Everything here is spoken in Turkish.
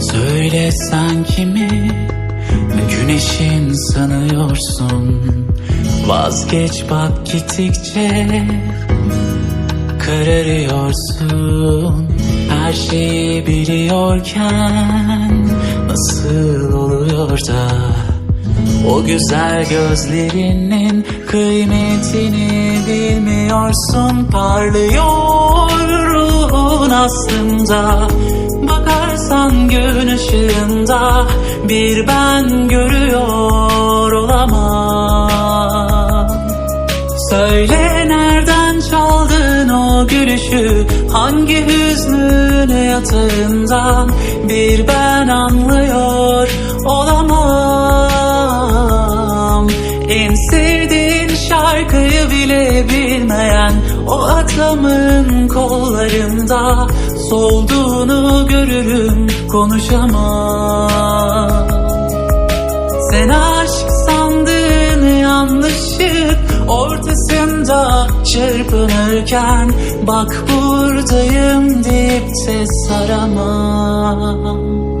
Söyle sen kimi Güneşin sanıyorsun. Vazgeç bak gittikçe. Kararıyorsun. Her şeyi biliyorken Nasıl oluyor da O güzel gözlerinin kıymetini bilmiyorsun. Parlıyor ruhun aslında ışığında Bir ben görüyor olamam. Söyle nereden çaldın o gülüşü? Hangi hüznün yatağından Bir ben anlıyor olamam? En sevdiğin şarkıyı bile bilmeyen O adamın kollarında Solduğunu görürüm konuşamam çırpınırken Bak buradayım deyip ses aramam